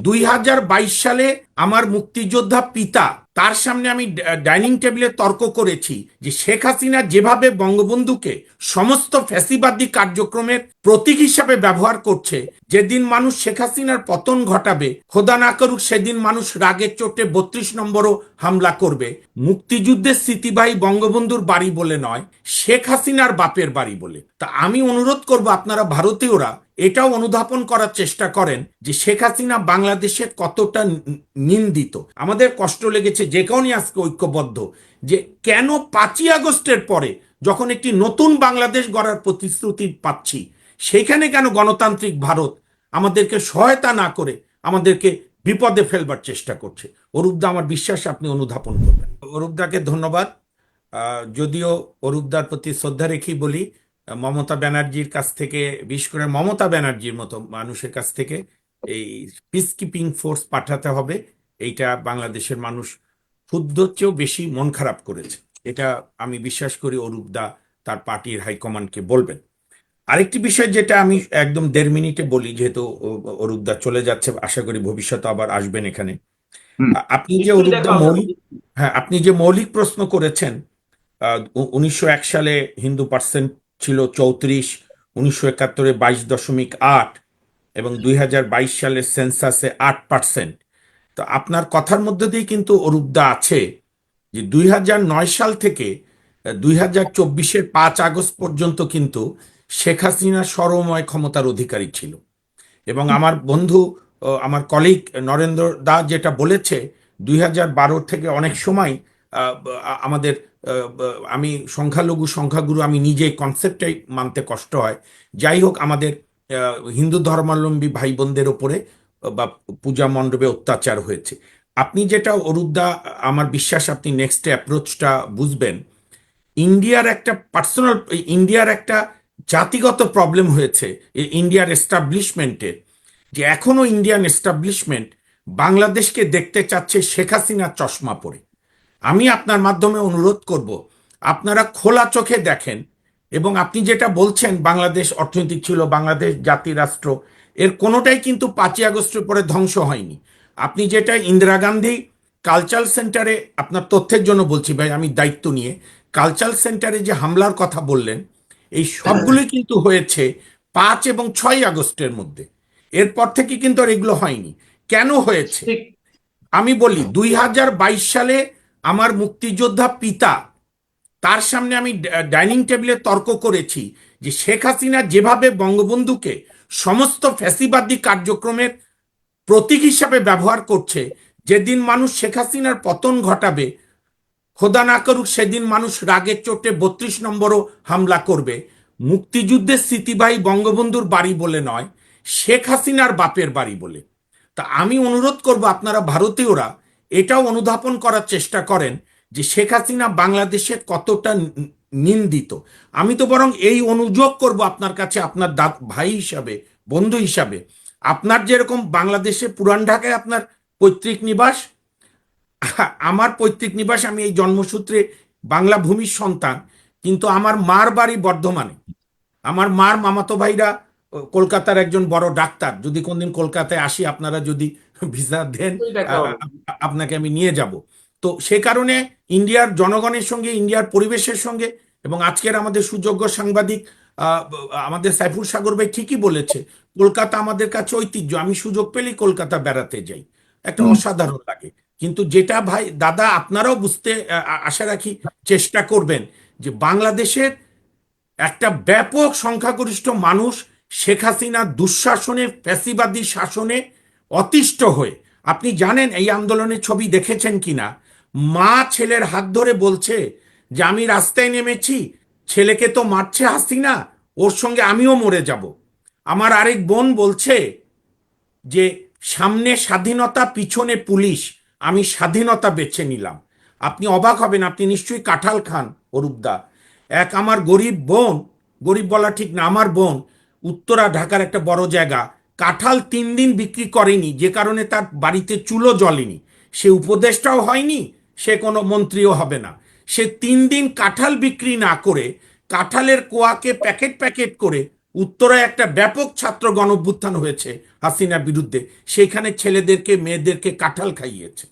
দুই হাজার বাইশ সালে আমার মুক্তিযোদ্ধা পিতা, তার সামনে আমি ডাইনিং টেবিলে তর্ক করেছি যে শেখ হাসিনা যেভাবে বঙ্গবন্ধুকে সমস্ত ফ্যাসিবাদী কার্যক্রমের প্রতীক হিসাবে ব্যবহার করছে, যেদিন মানুষ শেখ হাসিনার পতন ঘটাবে, খোদা না করুক সেদিন মানুষ রাগের চোটে বত্রিশ নম্বরও হামলা করবে। মুক্তিযুদ্ধের স্মৃতিবাহী বঙ্গবন্ধুর বাড়ি বলে নয়, শেখ হাসিনার বাপের বাড়ি বলে। তা আমি অনুরোধ করব আপনারা ভারতীয়রা এটাও অনুধাবন করার চেষ্টা করেন যে শেখ হাসিনা বাংলাদেশে কতটা নিন্দিত। আমাদের কষ্ট লেগেছে যে কারণে আজকে ঐক্যবদ্ধ, যে কেন পাঁচই আগস্টের পরে যখন একটি নতুন বাংলাদেশ গড়ার প্রতিশ্রুতি পাচ্ছি, সেইখানে কেন গণতান্ত্রিক ভারত আমাদেরকে সহায়তা না করে আমাদেরকে বিপদে ফেলবার চেষ্টা করছে? অরূপদা, আমার বিশ্বাস আপনি অনুধাবন করবেন। অরূপদাকে ধন্যবাদ। যদিও অরূপদার প্রতি শ্রদ্ধা রেখেই বলি, মমতা ব্যানার্জির কাছ থেকে, বিশেষ করে মমতা ব্যানার্জির মতো মানুষের কাছ থেকে এই পিস কিপিং ফোর্স পাঠাতে হবে। এইটা বাংলাদেশের মানুষ ক্ষুদ্র চেয়েও বেশি মন খারাপ করেছে। এটা আমি বিশ্বাস করি অরূপদা তার পার্টির হাইকমান্ডকে বলবেন। আরেকটি বিষয় যেটা আমি একদম দেড় মিনিটে বলি যেহেতু অরূপদা চলে যাচ্ছে আশা করি ভবিষ্যতে আবার আসবেন এখানে। আপনি যে অরূপদা মৌলিক হ্যাঁ আপনি যে মৌলিক প্রশ্ন করেছেন উনিশশো এক সালে হিন্দু পার্সেন্ট ছিল চৌত্রিশ উনিশশো একাত্তরে বাইশ দশমিক আট এবং দুই হাজার বাইশ সালের সেন্সাসে আট পার্সেন্ট। তো আপনার কথার মধ্যে দিয়ে কিন্তু অরূপদা আছে যে দুই হাজার নয় সাল থেকে দুই হাজার চব্বিশের পাঁচ আগস্ট পর্যন্ত কিন্তু শেখ হাসিনা সরময় ক্ষমতার অধিকারী ছিল। এবং আমার বন্ধু আমার কলিগ নরেন্দ্র দা যেটা বলেছে দুই হাজার বারো থেকে অনেক সময় আমাদের আমি সংখ্যালঘু সংখ্যাগুরু আমি নিজে কনসেপ্টটাই মানতে কষ্ট হয়। যাই হোক আমাদের হিন্দু ধর্মাবলম্বী ভাই বোনদের ওপরে বা পূজা মণ্ডপে অত্যাচার হয়েছে। আপনি যেটা অরুদ্দা আমার বিশ্বাস আপনি নেক্সট অ্যাপ্রোচটা বুঝবেন। ইন্ডিয়ার একটা পার্সোনাল ইন্ডিয়ার একটা জাতিগত প্রবলেম হয়েছে ইন্ডিয়ার এস্টাবলিশমেন্টের যে এখনও ইন্ডিয়ান এস্টাবলিশমেন্ট বাংলাদেশকে দেখতে চাচ্ছে শেখ হাসিনার চশমা পরে। আমি আপনার মাধ্যমে অনুরোধ করব, আপনারা খোলা চোখে দেখেন এবং আপনি যেটা বলছেন, বাংলাদেশ অর্থনৈতিক ছিল, বাংলাদেশ জাতি রাষ্ট্র এর কোনোটাই কিন্তু পাঁচই আগস্টের পরে ধ্বংস হয়নি। আপনি যেটা ইন্দিরা গান্ধী কালচারাল সেন্টারে আপনার তথ্যের জন্য বলছি ভাই আমি দায়িত্ব নিয়ে। কালচারাল সেন্টারে যে হামলার কথা বললেন এই সবগুলোই কিন্তু হয়েছে পাঁচ এবং ছয় আগস্টের মধ্যে। এরপর থেকে কিন্তু আর এগুলো হয়নি। কেন হয়েছে? আমি বলি দুই হাজার বাইশ সালে আমার মুক্তিযোদ্ধা পিতা তার সামনে আমি ডাইনিং টেবিলে তর্ক করেছি যে শেখ হাসিনা যেভাবে বঙ্গবন্ধুকে সমস্ত ফ্যাসিবাদী কার্যক্রমের প্রতীক হিসাবে ব্যবহার করছে। যেদিন মানুষ শেখ হাসিনার পতন ঘটাবে, খোদা না করুক সেদিন মানুষ রাগের চোটে বত্রিশ নম্বরও হামলা করবে। মুক্তিযুদ্ধের স্মৃতিবাহী বঙ্গবন্ধুর বাড়ি বলে নয়, শেখ হাসিনার বাপের বাড়ি বলে। তা আমি অনুরোধ করব আপনারা ভারতীয়রা এটাও অনুধাবন করার চেষ্টা করেন যে শেখ হাসিনা বাংলাদেশে কতটা নিন্দিত। আমি তো বরং এই অনুযোগ করব আপনার কাছে আপনার ভাই হিসাবে বন্ধু হিসাবে। আপনার যেরকম বাংলাদেশে পুরান ঢাকায় আপনার পৈতৃক নিবাস আমার পৈতৃক নিবাস আমি এই জন্মসূত্রে বাংলা ভূমির সন্তান কিন্তু আমার মার বাড়ি বর্ধমানে। আমার মার মামাতো ভাইরা কলকাতার একজন বড় ডাক্তার। যদি কোনদিন কলকাতায় আসি আপনারা যদি ভিসা দেন আপনাকে আমি নিয়ে যাব। তো সে কারণে ইন্ডিয়ার জনগণের সঙ্গে ইন্ডিয়ার পরিবেশের সঙ্গে এবং আজকের আমাদের সুযোগ্য সাংবাদিক আমাদের সাইফুল সাগর ভাই ঠিকই বলেছে কলকাতা আমাদের কাছে ঐতিহ্য। আমি সুযোগ পেলেই কলকাতা বেড়াতে যাই। একটা অসাধারণ লাগে। কিন্তু যেটা ভাই দাদা আপনারাও বুঝতে আশা রাখি চেষ্টা করবেন যে বাংলাদেশের একটা ব্যাপক সংখ্যাগরিষ্ঠ মানুষ শেখ হাসিনার দুঃশাসনে ফ্যাসিবাদী শাসনে অতিষ্ঠ হয়ে আপনি জানেন এই আন্দোলনের ছবি দেখেছেন কিনা? মা ছেলের হাত ধরে বলছে যে, আমি রাস্তায় নেমেছি, ছেলেকে তো মারছে হাসিনা ওর সঙ্গে আমিও মরে যাব। আমার আরেক বোন বলছে যে, সামনে স্বাধীনতা, পিছনে পুলিশ, আমি স্বাধীনতা বেছে নিলাম। আপনি অবাক হবেন, আপনি নিশ্চয়ই কাঁঠাল খান, অরূপদা। এক আমার গরিব বোন, গরিব বলা ঠিক না, আমার বোন, উত্তরা, ঢাকার একটা বড় জায়গা, কাঁঠাল তিন দিন বিক্রি করেনি, যে কারণে তার বাড়িতে চুলো জ্বলেনি। সে উপদেশটাও হয়নি সে কোনো মন্ত্রীও হবে না। সে তিন দিন কাঁঠাল বিক্রি না করে কাঁঠালের কোয়াকে প্যাকেট প্যাকেট করে উত্তরায় একটা ব্যাপক ছাত্র গণভ্যুত্থান হয়েছে হাসিনার বিরুদ্ধে। সেইখানে ছেলেদেরকে, মেয়েদেরকে কাঁঠাল খাইয়েছে।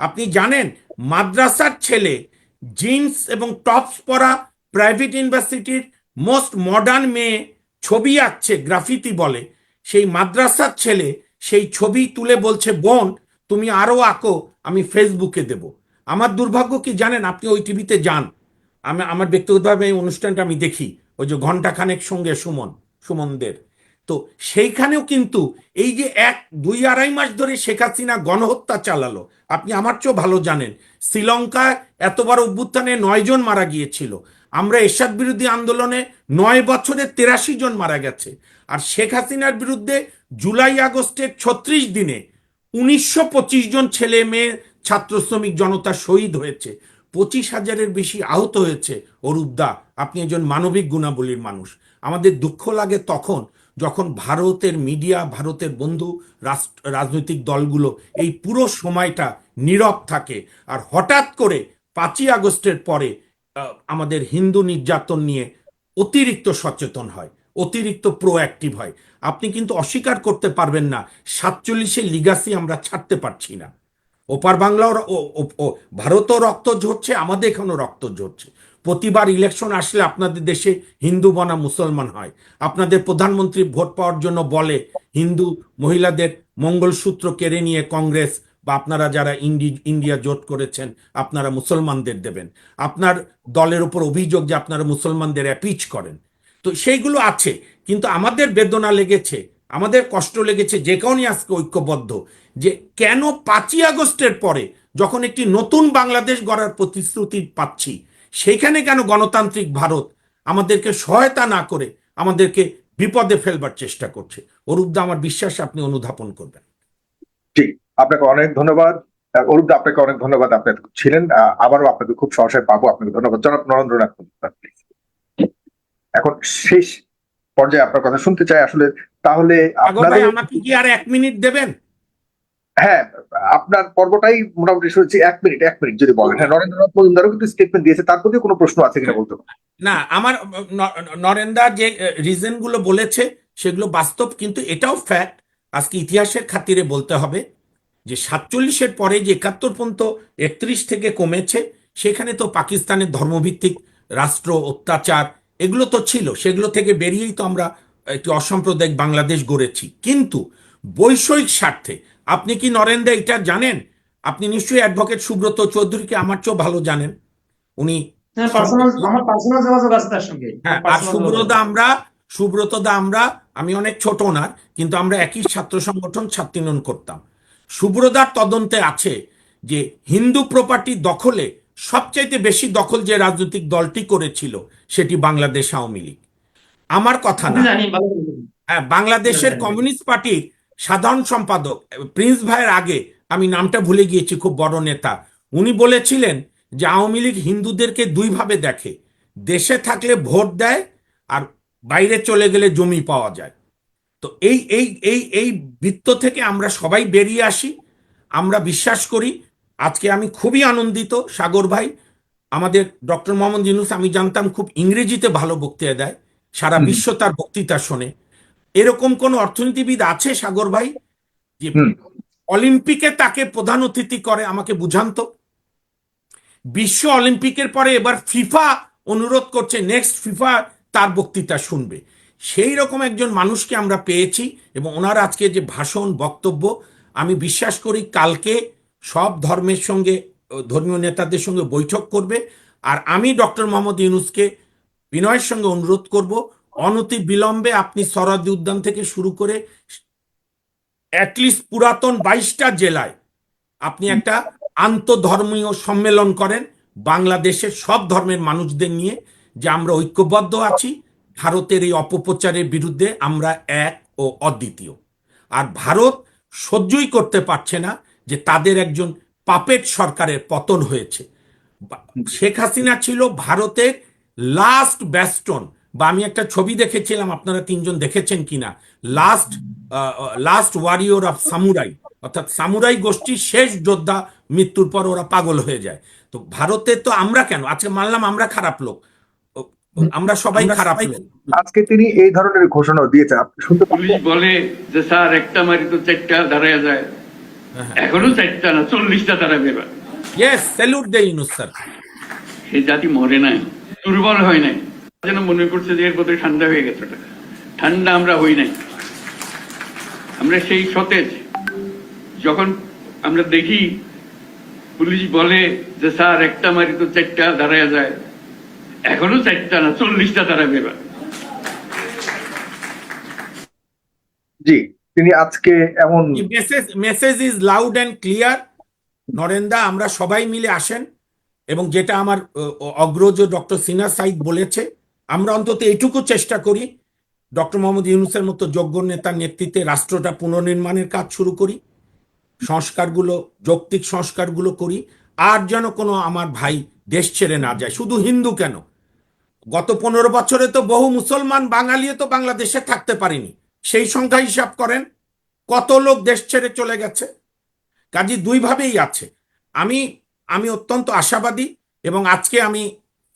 আপনি জানেন, মাদ্রাসার ছেলে জিন্স এবং টপস পরা প্রাইভেট ইউনিভার্সিটির মোস্ট মডার্ন মেয়ে ছবি আঁকছে, গ্রাফিতি বলে। সেই মাদ্রাসার ছেলে সেই ছবি তুলে বলছে, বোন, তুমি আরও আঁকো, আমি ফেসবুকে দেব। আমার দুর্ভাগ্য কি জানেন? আপনি ওই টিভিতে যান। আমি, আমার ব্যক্তিগতভাবে এই অনুষ্ঠানটা আমি দেখি। ওই যে ঘণ্টা খানেক সঙ্গে সুমন, সুমনদের। তো সেইখানেও কিন্তু এই যে এক, দুই, আড়াই মাস ধরে শেখ হাসিনা গণহত্যা চালালো, আপনি আমার চেয়েও ভালো জানেন। শ্রীলঙ্কায় এতবার অভ্যুত্থানে নয় জন মারা গিয়েছিল। আমরা এরশাদ বিরোধী আন্দোলনে নয় বছরে তেরাশি জন মারা গেছে। আর শেখ হাসিনার বিরুদ্ধে জুলাই আগস্টের ছত্রিশ দিনে উনিশশো পঁচিশ জন ছেলে মেয়ে ছাত্র শ্রমিক জনতা শহীদ হয়েছে। পঁচিশ হাজারের বেশি আহত হয়েছে অরূপদা আপনি একজন মানবিক গুণাবলীর মানুষ। আমাদের দুঃখ লাগে তখন যখন ভারতের মিডিয়া, ভারতের বন্ধু রাষ্ট্র রাজনৈতিক দলগুলো এই পুরো সময়টা নীরব থাকে। আর হঠাৎ করে পাঁচই আগস্টের পরে আমাদের হিন্দু নির্যাতন নিয়ে অতিরিক্ত সচেতন হয়, অতিরিক্ত প্রোঅ্যাক্টিভ হয়। আপনি কিন্তু অস্বীকার করতে পারবেন না সাতচল্লিশের লিগাসি আমরা ছাড়তে পারছি না। ওপার বাংলাও ভারতও রক্ত ঝরছে, আমাদের এখানেও রক্ত ঝরছে। প্রতিবার ইলেকশন আসলে আপনাদের দেশে হিন্দু বনা মুসলমান হয়। আপনাদের প্রধানমন্ত্রী ভোট পাওয়ার জন্য বলে, হিন্দু মহিলাদের মঙ্গলসূত্র কেড়ে নিয়ে কংগ্রেস বা আপনারা যারা ইন্ডি, ইন্ডিয়া জোট করেছেন, আপনারা মুসলমানদের দেবেন। আপনার দলের উপর অভিযোগ যে আপনারা মুসলমানদের অ্যাপিচ করেন। তো সেইগুলো আছে, কিন্তু আমাদের বেদনা লেগেছে আমাদের কষ্ট লেগেছে যে কারণে আজকে ঐক্যবদ্ধ, যে কেন পাঁচই আগস্টের পরে যখন একটি নতুন বাংলাদেশ গড়ার প্রতিশ্রুতি পাচ্ছি, সেইখানে কেন গণতান্ত্রিক ভারত আমাদেরকে সহায়তা না করে আমাদেরকে বিপদে ফেলবার চেষ্টা করছে? অরূপদা, আমার বিশ্বাস আপনি অনুধাবন করবেন। ঠিক আপনাকে অনেক ধন্যবাদ। অরূপদা, আপনাকে অনেক ধন্যবাদ। আপনি ছিলেন আবারও আপনাকে খুব সহসায় পাবো। আপনাকে ধন্যবাদ। জনাব নরেন্দ্রনাথ এখন শেষ পর্যায়ে আপনার কথা শুনতে চাই। আসলে তাহলে আপনাদের আমাকে কি আর এক মিনিট দেবেন? হ্যাঁ আপনার পর্বটাই মোটামুটি শুনেছি এক মিনিট এক মিনিট যদি বলেন। হ্যাঁ নরেন্দ্রনাথ মজুমদারও কিন্তু স্টেটমেন্ট দিয়েছে তার প্রতি কোনো প্রশ্ন আছে কিনা বলতে? না আমার নরেন্দা যে রিজনগুলো বলেছে সেগুলো বাস্তব কিন্তু এটাও ফ্যাক্ট আজকে ইতিহাসের খাতিরে বলতে হবে যে সাতচল্লিশের পরে যে একাত্তর পর্যন্ত একত্রিশ থেকে কমেছে সেখানে তো পাকিস্তানের ধর্মভিত্তিক রাষ্ট্র অত্যাচার এগুলো তো ছিল সেগুলো থেকে বেরিয়েই তো আমরা একটি অসাম্প্রদায়িক বাংলাদেশ গড়েছি। কিন্তু বৈষয়িক স্বার্থে আপনি কি নরেন্দা এটা জানেন? আপনি নিশ্চয়ই অ্যাডভোকেট সুব্রত চৌধুরীকে আমার চেয়েও ভালো জানেন? উনি হ্যাঁ আর সুব্রতদা আমরা সুব্রতদা আমরা আমি অনেক ছোট না কিন্তু আমরা একই ছাত্র সংগঠন ছাত্রীনন করতাম। সুব্রতার তদন্তে আছে যে হিন্দু প্রপার্টি দখলে সবচাইতে বেশি দখল যে রাজনৈতিক দলটি করেছিল সেটি বাংলাদেশ আওয়ামী লীগ। আমার কথা না। হ্যাঁ, বাংলাদেশের হ্যাঁ। কমিউনিস্ট পার্টির সাধারণ সম্পাদক প্রিন্স ভাইয়ের আগে আমি নামটা ভুলে গিয়েছি খুব বড় নেতা। উনি বলেছিলেন যে আওয়ামী লীগ হিন্দুদেরকে দুইভাবে দেখে দেশে থাকলে ভোট দেয় আর বাইরে চলে গেলে জমি পাওয়া যায়। তো এই এই এই এই বৃত্ত থেকে আমরা সবাই বেরিয়ে আসি। আমরা বিশ্বাস করি আজকে আমি খুবই আনন্দিত সাগর ভাই। আমাদের ডক্টর মোহাম্মদ ইউনুস আমি জানতাম খুব ইংরেজিতে ভালো বক্তৃতা দেয় সারা বিশ্ব তার বক্তৃতা শোনে। এরকম কোন অর্থনীতিবিদ আছে সাগর ভাই যে অলিম্পিকে তাকে প্রধান অতিথি করে? আমাকে বুঝান তো। বিশ্ব অলিম্পিকের পরে এবার ফিফা অনুরোধ করছে নেক্সট ফিফা তার বক্তৃতা শুনবে। সেই রকম একজন মানুষকে আমরা পেয়েছি এবং ওনার আজকে যে ভাষণ বক্তব্য আমি বিশ্বাস করি কালকে সব ধর্মের সঙ্গে ধর্মীয় নেতাদের সঙ্গে বৈঠক করবে। আর আমি ডক্টর মোহাম্মদ ইউনুসকে বিনয়ের সঙ্গে অনুরোধ করব অনতি বিলম্বে আপনি সরাদি উদ্যান থেকে শুরু করে অ্যাটলিস্ট পুরাতন বাইশটা জেলায় আপনি একটা আন্তধর্মীয় সম্মেলন করেন বাংলাদেশের সব ধর্মের মানুষদের নিয়ে যে আমরা ঐক্যবদ্ধ আছি ভারতের এই অপপ্রচারের বিরুদ্ধে আমরা এক ও অদ্বিতীয়। আর ভারত সহ্যই করতে পারছে না যে তাদের একজন পাপেট সরকারের পতন হয়েছে। শেখ হাসিনা ছিল ভারতের লাস্ট ব্যাস্টন বা আমি একটা ছবি দেখেছিলাম আপনারা তিনজন দেখেছেন কিনা? Last last warrior of samurai অর্থাৎ সামুরাই গোষ্ঠীর শেষ যোদ্ধা মৃত্যুর পর ওরা পাগল হয়ে যায়। তো ভারতে তো আমরা কেন? আজকে মানলাম আমরা খারাপ লোক। আমরা সবাই খারাপ লোক। আজকে তিনি এই ধরনের ঘোষণা দিয়েছেন। আপনি শুনতে পুলিশ বলে যে স্যার একটা মারি তো চারটা দাঁড়ায় যায়। এখনও চারটা না চল্লিশটা এবার ইয়েস স্যালুট দেই ইউনুস স্যার। সে জাতি মরে নাই দুর্বল হয় নাই। যেন মনে করছে যে এর বোধহয় ঠান্ডা হয়ে গেছে ওটা। ঠান্ডা আমরা হই নাই। আমরা সেই সতেজ। যখন আমরা দেখি পুলিশ বলে যে স্যার একটা মারি তো চারটা দাঁড়ায় যায়। এখনও চারটা না চল্লিশটা দাঁড়াবে এবার জি। তিনি আজকে এমন message is loud and clear Narenda, আমরা সবাই মিলে আসেন এবং যেটা আমার অগ্রজ ডক্টর সিনা সাইদ বলেছে, আমরা অন্তত এটুকু চেষ্টা করি, ডক্টর মোহাম্মদ ইউনুসের মতো যোগ্য নেতার নেতৃত্বে রাষ্ট্রটা পুনর্নির্মাণের কাজ শুরু করি, সংস্কারগুলো, যৌক্তিক সংস্কারগুলো করি, আর যেন কোনো আমার ভাই দেশ ছেড়ে না যায়, শুধু হিন্দু কেন? গত পনেরো বছরে তো বহু মুসলমান বাঙালিও তো বাংলাদেশে থাকতে পারেনি। সেই সংখ্যা হিসাব করেন কত লোক দেশ ছেড়ে চলে গেছে। কাজী দুইভাবেই আছে। আমি আমি অত্যন্ত আশাবাদী এবং আজকে আমি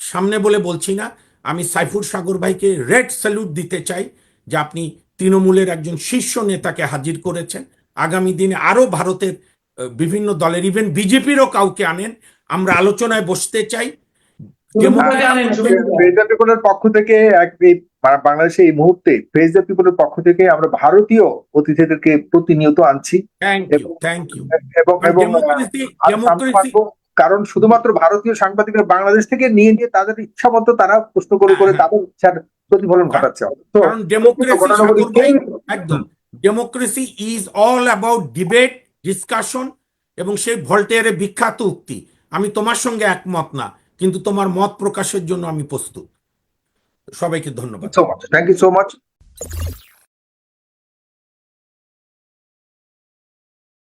সামনে বলে বলছি না, আমি সাইফুর সাগর ভাইকে রেড স্যালুট দিতে চাই যে আপনি তৃণমূলের একজন শীর্ষ নেতাকে হাজির করেছেন। আগামী দিনে আরও ভারতের বিভিন্ন দলের ইভেন বিজেপিরও কাউকে আনেন। আমরা আলোচনায় বসতে চাই। ফেজ দ্য পিপলের পক্ষ থেকে এক বাংলাদেশে এই মুহূর্তে ফেজ দ্য পিপলের পক্ষ থেকে আমরা ভারতীয় অতিথিদেরকে প্রতিনিয়ত আনছি। এবং এবং সাংবাদিক- কারণ শুধুমাত্র ভারতীয় সাংবাদিকরা বাংলাদেশ থেকে নিয়ে নিয়ে তাদের ইচ্ছা মতো তারা প্রশ্ন করে করে হ্যাঁ, তাদের ইচ্ছার প্রতিফলন ঘটাচ্ছে। কারণ ডেমোক্রেসি একদম। Democracy is all about debate discussion এবং সেই ভল্টেয়ারের বিখ্যাত উক্তি। আমি তোমার সঙ্গে একমত না। কিন্তু তোমার মত প্রকাশের জন্য আমি প্রস্তুত। সবাইকে ধন্যবাদ। Thank you so much